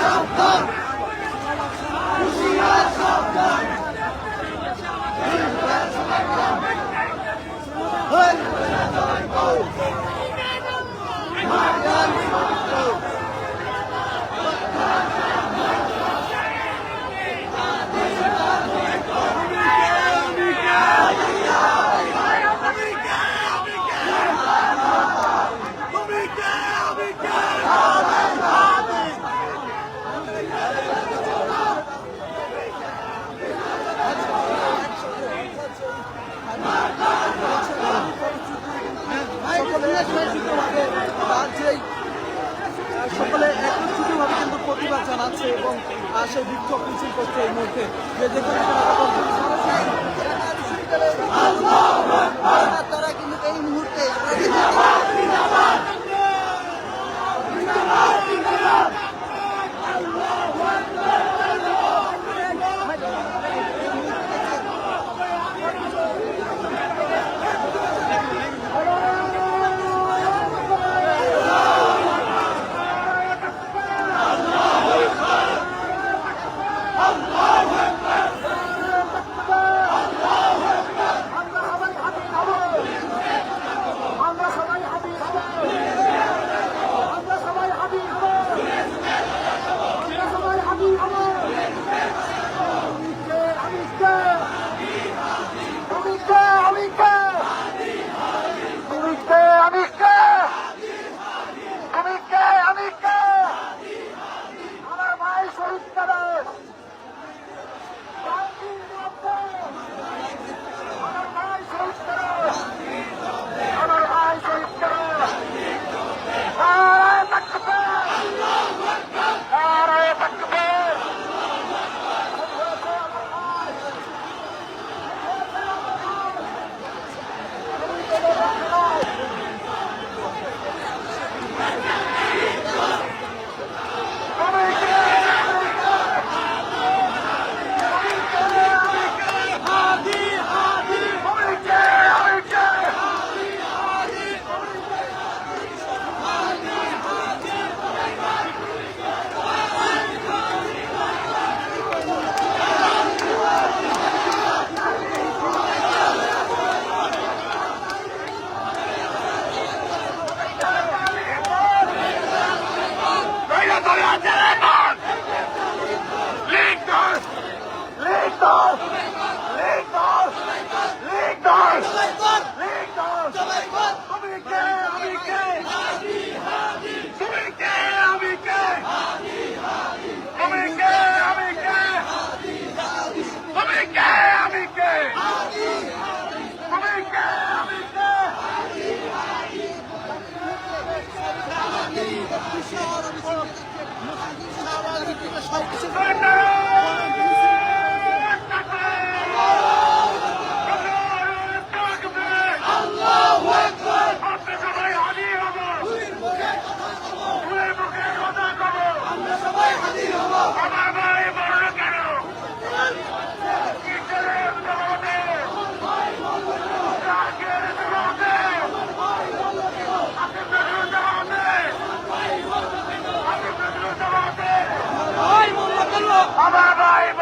সকলে একত্রিতভাবে তার যেই সকলে কিন্তু প্রতিবাদ জানাচ্ছে এবং সেই বিক্ষোভ মিছিল করছে এই মুহূর্তে। যে সরাসরি alive!